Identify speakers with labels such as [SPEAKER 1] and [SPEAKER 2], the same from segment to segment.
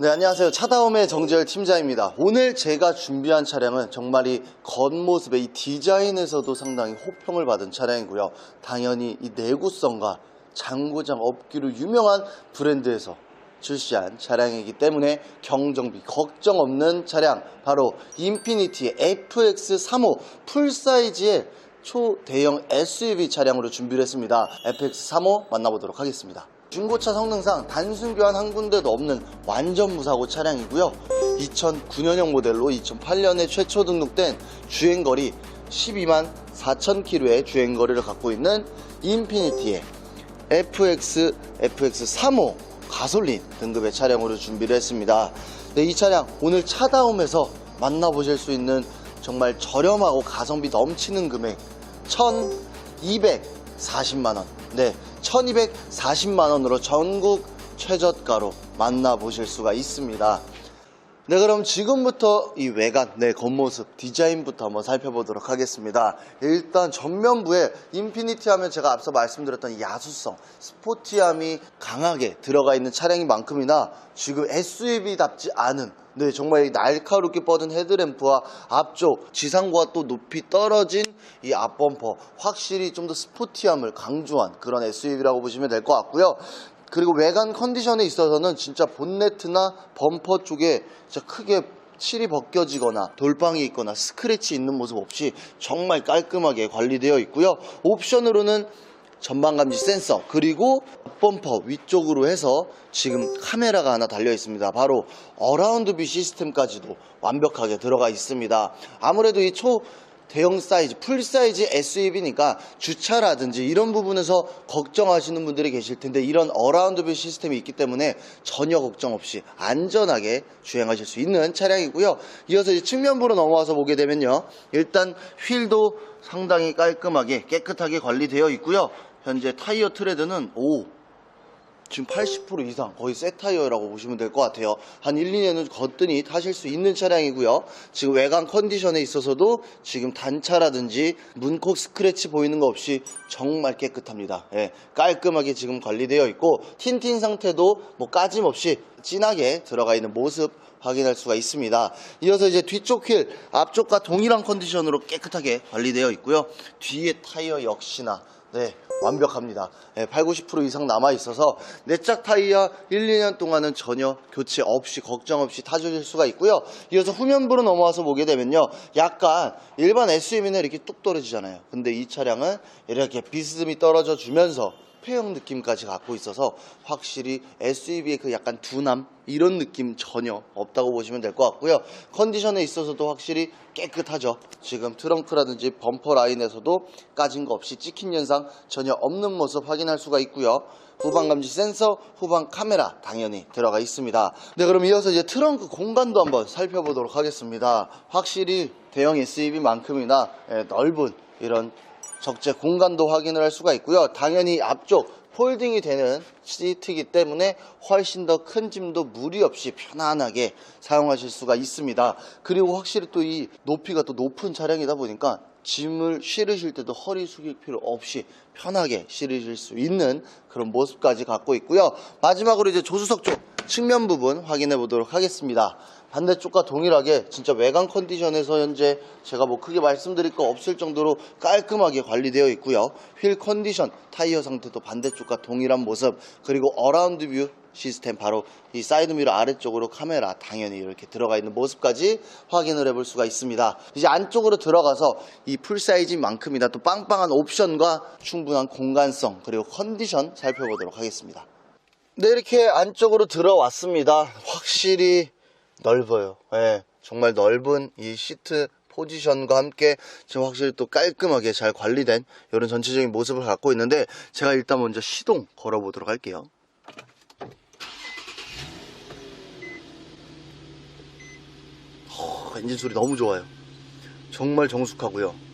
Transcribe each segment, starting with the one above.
[SPEAKER 1] 네, 안녕하세요. 차다움의 정재열 팀장입니다. 오늘 제가 준비한 차량은 정말 이 겉모습의 이 디자인에서도 상당히 호평을 받은 차량이고요. 당연히 이 내구성과 장고장 업기로 유명한 브랜드에서 출시한 차량이기 때문에 경정비 걱정 없는 차량 바로 인피니티 FX35 풀사이즈의 초대형 SUV 차량으로 준비를 했습니다. FX35 만나보도록 하겠습니다. 중고차 성능상 단순 교환 한 군데도 없는 완전 무사고 차량이고요. 2009년형 모델로 2008년에 최초 등록된 주행거리 12만 4천 킬로의 주행거리를 갖고 있는 인피니티의 FX, FX35 가솔린 등급의 차량으로 준비를 했습니다. 네, 이 차량 오늘 차다움에서 만나보실 수 있는 정말 저렴하고 가성비 넘치는 금액 1240만원. 네, 1240만 원으로 전국 최저가로 만나보실 수가 있습니다. 네, 그럼 지금부터 이 외관, 네, 겉모습, 디자인부터 한번 살펴보도록 하겠습니다. 일단 전면부에 인피니티 하면 제가 앞서 말씀드렸던 이 야수성, 스포티함이 강하게 들어가 있는 차량인 만큼이나 지금 SUV답지 않은 네, 정말 이 날카롭게 뻗은 헤드램프와 앞쪽 지상과 또 높이 떨어진 이 앞범퍼 확실히 좀 더 스포티함을 강조한 그런 SUV라고 보시면 될 것 같고요. 그리고 외관 컨디션에 있어서는 진짜 본네트나 범퍼 쪽에 진짜 크게 칠이 벗겨지거나 돌방이 있거나 스크래치 있는 모습 없이 정말 깔끔하게 관리되어 있고요. 옵션으로는 전방 감지 센서 그리고 범퍼 위쪽으로 해서 지금 카메라가 하나 달려 있습니다. 바로 어라운드 뷰 시스템까지도 완벽하게 들어가 있습니다. 아무래도 이 초 대형 사이즈, 풀 사이즈 SUV니까 주차라든지 이런 부분에서 걱정하시는 분들이 계실 텐데 이런 어라운드 뷰 시스템이 있기 때문에 전혀 걱정 없이 안전하게 주행하실 수 있는 차량이고요. 이어서 이제 측면부로 넘어와서 보게 되면요. 일단 휠도 상당히 깔끔하게 깨끗하게 관리되어 있고요. 현재 타이어 트레드는 오 지금 80% 이상 거의 새 타이어라고 보시면 될 것 같아요. 한 1, 2년은 거뜬히 타실 수 있는 차량이고요. 지금 외관 컨디션에 있어서도 지금 단차라든지 문콕 스크래치 보이는 거 없이 정말 깨끗합니다. 예, 깔끔하게 지금 관리되어 있고 틴틴 상태도 뭐 까짐없이 진하게 들어가 있는 모습 확인할 수가 있습니다. 이어서 이제 뒤쪽 휠 앞쪽과 동일한 컨디션으로 깨끗하게 관리되어 있고요. 뒤에 타이어 역시나 네, 완벽합니다. 네, 8, 90% 이상 남아 있어서 내짝 타이어 1, 2년 동안은 전혀 교체 없이 걱정 없이 타주실 수가 있고요. 이어서 후면부로 넘어와서 보게 되면요. 약간 일반 SUV는 이렇게 뚝 떨어지잖아요. 근데 이 차량은 이렇게 비스듬히 떨어져 주면서 폐형 느낌까지 갖고 있어서 확실히 SUV의 그 약간 둔함 이런 느낌 전혀 없다고 보시면 될 것 같고요. 컨디션에 있어서도 확실히 깨끗하죠. 지금 트렁크라든지 범퍼 라인에서도 까진 거 없이 찍힌 현상 전혀 없는 모습 확인할 수가 있고요. 후방 감지 센서, 후방 카메라 당연히 들어가 있습니다. 네, 그럼 이어서 이제 트렁크 공간도 한번 살펴보도록 하겠습니다. 확실히 대형 SUV만큼이나 예, 넓은 이런 적재 공간도 확인을 할 수가 있고요. 당연히 앞쪽 폴딩이 되는 시트이기 때문에 훨씬 더 큰 짐도 무리 없이 편안하게 사용하실 수가 있습니다. 그리고 확실히 또 이 높이가 또 높은 차량이다 보니까 짐을 실으실 때도 허리 숙일 필요 없이 편하게 실으실 수 있는 그런 모습까지 갖고 있고요. 마지막으로 이제 조수석 쪽 측면 부분 확인해 보도록 하겠습니다. 반대쪽과 동일하게 진짜 외관 컨디션에서 현재 제가 뭐 크게 말씀드릴 거 없을 정도로 깔끔하게 관리되어 있고요. 휠 컨디션, 타이어 상태도 반대쪽과 동일한 모습, 그리고 어라운드 뷰 시스템 바로 이 사이드 미러 아래쪽으로 카메라 당연히 이렇게 들어가 있는 모습까지 확인을 해볼 수가 있습니다. 이제 안쪽으로 들어가서 이 풀 사이즈인 만큼이나 또 빵빵한 옵션과 충분한 공간성 그리고 컨디션 살펴보도록 하겠습니다. 네, 이렇게 안쪽으로 들어왔습니다. 확실히 넓어요. 예, 정말 넓은 이 시트 포지션과 함께 지금 확실히 또 깔끔하게 잘 관리된 이런 전체적인 모습을 갖고 있는데 제가 일단 먼저 시동 걸어보도록 할게요. 어, 엔진 소리 너무 좋아요. 정말 정숙하고요.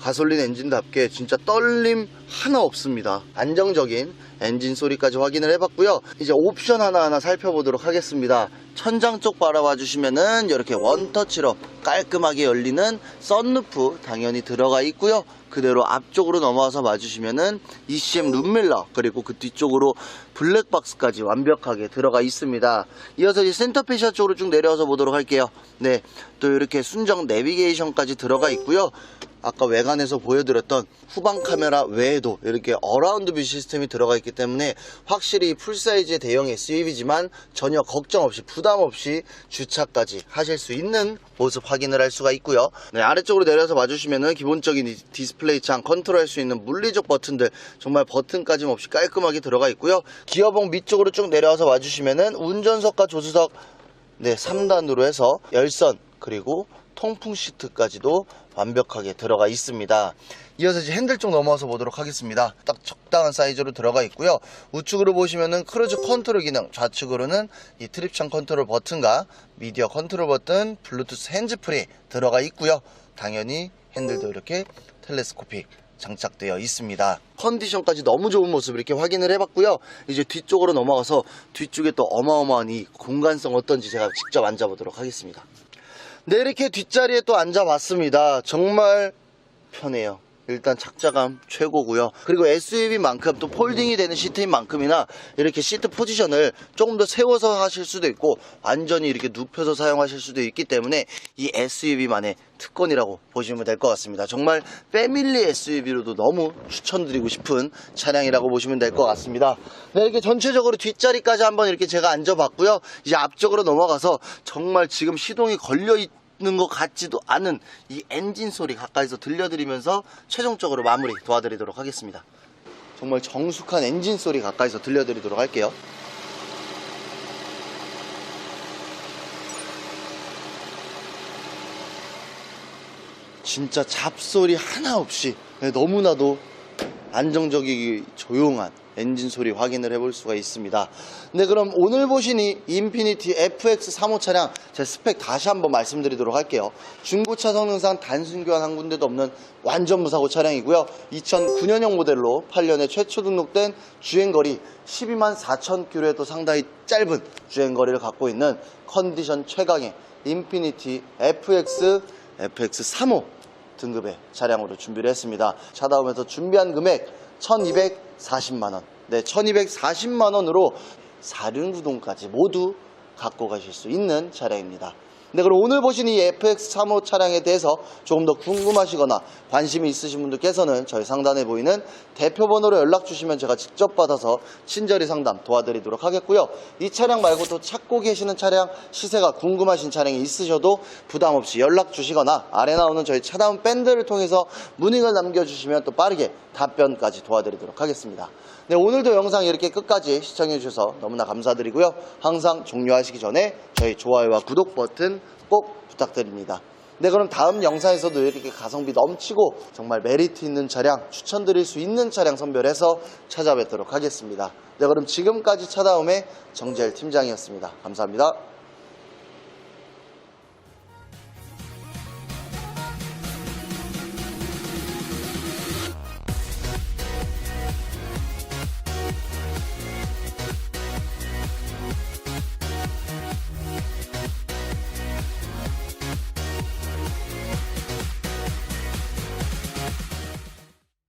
[SPEAKER 1] 가솔린 엔진답게 진짜 떨림 하나 없습니다. 안정적인 엔진 소리까지 확인을 해봤고요. 이제 옵션 하나하나 살펴보도록 하겠습니다. 천장 쪽 바라봐 주시면은 이렇게 원터치로 깔끔하게 열리는 썬루프 당연히 들어가 있고요. 그대로 앞쪽으로 넘어와서 봐주시면은 ECM 룸밀러 그리고 그 뒤쪽으로 블랙박스까지 완벽하게 들어가 있습니다. 이어서 이제 센터페시아 쪽으로 쭉 내려와서 보도록 할게요. 네, 또 이렇게 순정 내비게이션까지 들어가 있고요. 아까 외관에서 보여드렸던 후방 카메라 외에도 이렇게 어라운드 뷰 시스템이 들어가 있기 때문에 확실히 풀사이즈의 대형 SUV지만 전혀 걱정 없이 부담 없이 주차까지 하실 수 있는 모습 확인을 할 수가 있고요. 네, 아래쪽으로 내려서 봐주시면은 기본적인 이 디스플레이 창 컨트롤할 수 있는 물리적 버튼들 정말 버튼까지 없이 깔끔하게 들어가 있고요. 기어봉 밑쪽으로 쭉 내려와서 봐주시면은 운전석과 조수석 네, 3단으로 해서 열선 그리고 통풍 시트까지도 완벽하게 들어가 있습니다. 이어서 이제 핸들 쪽 넘어와서 보도록 하겠습니다. 딱 적당한 사이즈로 들어가 있고요. 우측으로 보시면은 크루즈 컨트롤 기능, 좌측으로는 이 트립창 컨트롤 버튼과 미디어 컨트롤 버튼, 블루투스 핸즈프리 들어가 있고요. 당연히 핸들도 이렇게 텔레스코픽 장착되어 있습니다. 컨디션까지 너무 좋은 모습을 이렇게 확인을 해봤고요. 이제 뒤쪽으로 넘어가서 뒤쪽에 또 어마어마한 이 공간성 어떤지 제가 직접 앉아보도록 하겠습니다. 네, 이렇게 뒷자리에 또 앉아봤습니다. 정말 편해요. 일단 착자감 최고고요. 그리고 SUV만큼 또 폴딩이 되는 시트인 만큼이나 이렇게 시트 포지션을 조금 더 세워서 하실 수도 있고 완전히 이렇게 눕혀서 사용하실 수도 있기 때문에 이 SUV만의 특권이라고 보시면 될 것 같습니다. 정말 패밀리 SUV로도 너무 추천드리고 싶은 차량이라고 보시면 될 것 같습니다. 네, 이렇게 전체적으로 뒷자리까지 한번 이렇게 제가 앉아봤고요. 이제 앞쪽으로 넘어가서 정말 지금 시동이 걸려 있 있는 것 같지도 않은 이 엔진 소리 가까이서 들려드리면서 최종적으로 마무리 도와드리도록 하겠습니다. 정말 정숙한 엔진 소리 가까이서 들려드리도록 할게요. 진짜 잡소리 하나 없이 네, 너무나도 안정적이기 조용한 엔진 소리 확인을 해볼 수가 있습니다. 네, 그럼 오늘 보신 이 인피니티 FX35 차량 제 스펙 다시 한번 말씀드리도록 할게요. 중고차 성능상 단순 교환 한 군데도 없는 완전 무사고 차량이고요. 2009년형 모델로 8년에 최초 등록된 주행거리 12만 4천 킬로에도 상당히 짧은 주행거리를 갖고 있는 컨디션 최강의 인피니티 FX FX35 등급의 차량으로 준비를 했습니다. 차다움에서 준비한 금액 1240만원. 네, 1240만원으로 사륜구동까지 모두 갖고 가실 수 있는 차량입니다. 네, 그럼 오늘 보신 이 FX35 차량에 대해서 조금 더 궁금하시거나 관심이 있으신 분들께서는 저희 상단에 보이는 대표 번호로 연락 주시면 제가 직접 받아서 친절히 상담 도와드리도록 하겠고요. 이 차량 말고 또 찾고 계시는 차량 시세가 궁금하신 차량이 있으셔도 부담 없이 연락 주시거나 아래 나오는 저희 차다운 밴드를 통해서 문의를 남겨주시면 또 빠르게 답변까지 도와드리도록 하겠습니다. 네, 오늘도 영상 이렇게 끝까지 시청해 주셔서 너무나 감사드리고요. 항상 종료하시기 전에 저희 좋아요와 구독 버튼 꼭 부탁드립니다. 네, 그럼 다음 영상에서도 이렇게 가성비 넘치고 정말 메리트 있는 차량 추천드릴 수 있는 차량 선별해서 찾아뵙도록 하겠습니다. 네, 그럼 지금까지 차다움의 정재일 팀장이었습니다. 감사합니다.